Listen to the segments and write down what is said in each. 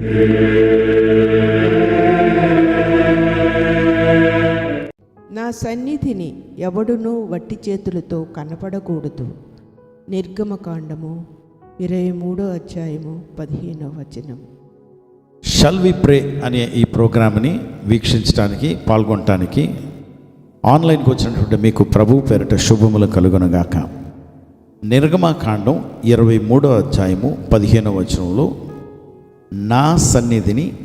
నా సన్నిధిని ఎవడునూ వట్టి చేతులతో కనపడకూడదు. నిర్గమకాండము ఇరవై మూడో అధ్యాయము పదిహేనో వచనం. షల్ వి ప్రే అనే ఈ ప్రోగ్రామ్ని వీక్షించడానికి పాల్గొనటానికి ఆన్లైన్కి వచ్చినటువంటి మీకు ప్రభు పేరిట శుభములు కలుగునగాక. నిర్గమకాండం ఇరవై మూడో అధ్యాయము పదిహేనో వచనంలో నా సన్నిధిని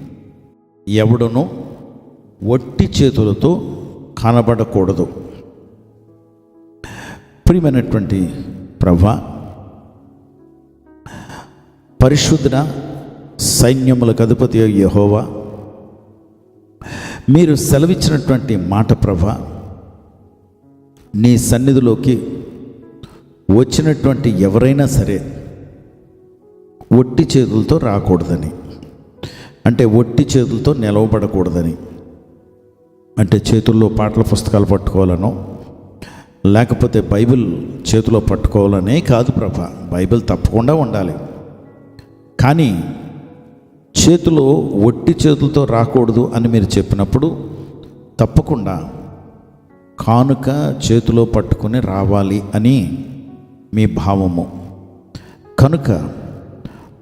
ఎవడనో ఒట్టి చేతులతో కనబడకూడదు. ప్రియమైనటువంటి ప్రభా పరిశుద్ధన సైన్యములకు అధిపతి యహోవా మీరు సెలవిచ్చినటువంటి మాట ప్రభ నీ సన్నిధిలోకి వచ్చినటువంటి ఎవరైనా సరే ఒట్టి చేతులతో రాకూడదని. అంటే ఒట్టి చేతులతో నిలవబడకూడదని. అంటే చేతుల్లో పాటల పుస్తకాలు పట్టుకోవాలనో లేకపోతే బైబిల్ చేతిలో పట్టుకోవాలనే కాదు ప్రభ. బైబిల్ తప్పకుండా ఉండాలి. కానీ చేతిలో ఒట్టి చేతులతో రాకూడదు అని మీరు చెప్పినప్పుడు తప్పకుండా కానుక చేతిలో పట్టుకొని రావాలి అని మీ భావము. కనుక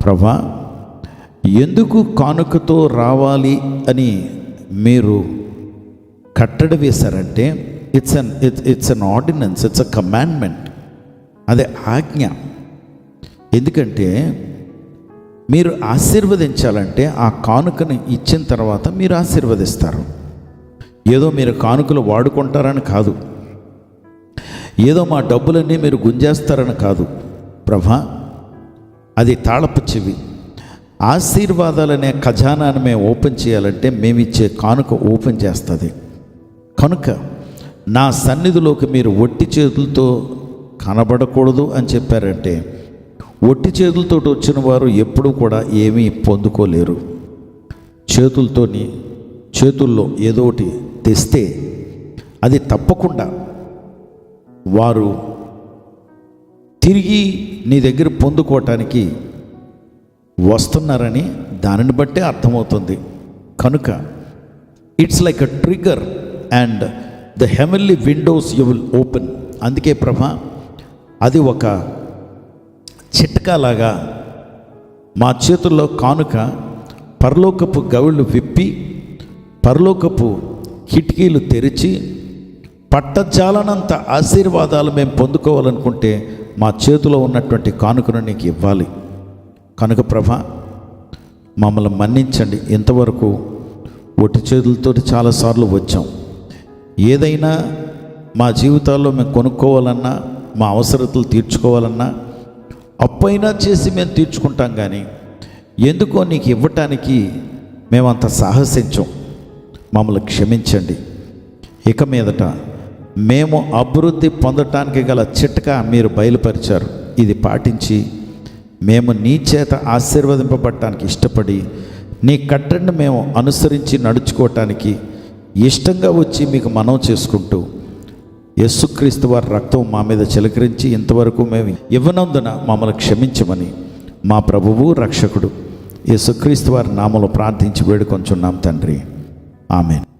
ప్రభా ఎందుకు కానుకతో రావాలి అని మీరు కట్టడి వేశారంటే it's an it's it's an ordinance it's a commandment అదే ఆజ్ఞ. ఎందుకంటే మీరు ఆశీర్వదించాలంటే ఆ కానుకను ఇచ్చిన తర్వాత మీరు ఆశీర్వదిస్తారు. ఏదో మీరు కానుకలు వాడుకుంటారని కాదు. ఏదో మా డబ్బులన్నీ మీరు గుంజేస్తారని కాదు. ప్రభా అది తాళపు చెవి. ఆశీర్వాదాలనే ఖజానాన్ని మేము ఓపెన్ చేయాలంటే మేము ఇచ్చే కానుక ఓపెన్ చేస్తుంది. కనుక నా సన్నిధిలోకి మీరు ఒట్టి చేతులతో కనబడకూడదు అని చెప్పారంటే ఒట్టి చేతులతో వచ్చిన వారు ఎప్పుడూ కూడా ఏమీ పొందుకోలేరు. చేతులతోని చేతుల్లో ఏదో ఒకటి తెస్తే అది తప్పకుండా వారు తిరిగి నీ దగ్గర పొందుకోవటానికి వస్తున్నారని దానిని బట్టే అర్థమవుతుంది. కనుక it's like a trigger and the heavenly windows you will open అందుకే ప్రభ అది ఒక చిట్కాలాగా మా చేతుల్లో కానుక పరలోకపు గవిళ్ళు విప్పి పరలోకపు కిటికీలు తెరిచి పట్టజాలనంత ఆశీర్వాదాలు మేము పొందుకోవాలనుకుంటే మా చేతిలో ఉన్నటువంటి కానుకను నీకు ఇవ్వాలి. కనుక ప్రభ మమ్మల్ని మన్నించండి. ఇంతవరకు ఒట్టి చేతులతో చాలాసార్లు వచ్చాం. ఏదైనా మా జీవితాల్లో మేము కొనుక్కోవాలన్నా మా అవసరతలు తీర్చుకోవాలన్నా అప్పైనా చేసి మేము తీర్చుకుంటాం కానీ ఎందుకో నీకు ఇవ్వటానికి మేమంత సాహసించం. మమ్మల్ని క్షమించండి. ఇక మీదట మేము అభివృద్ధి పొందటానికి గల చిట్కా మీరు బయలుపరిచారు. ఇది పాటించి మేము నీ చేత ఆశీర్వదింపబడటానికి ఇష్టపడి నీ కట్టడిని మేము అనుసరించి నడుచుకోవటానికి ఇష్టంగా వచ్చి మీకు మనం చేసుకుంటూ యేసుక్రీస్తు వారి రక్తం మా మీద చిలకరించి ఇంతవరకు మేము ఇవ్వనందున మమ్మల్ని క్షమించమని మా ప్రభువు రక్షకుడు యేసుక్రీస్తు వారి నామలు ప్రార్థించి వేడుకొంచున్నాం తండ్రి. ఆమెను.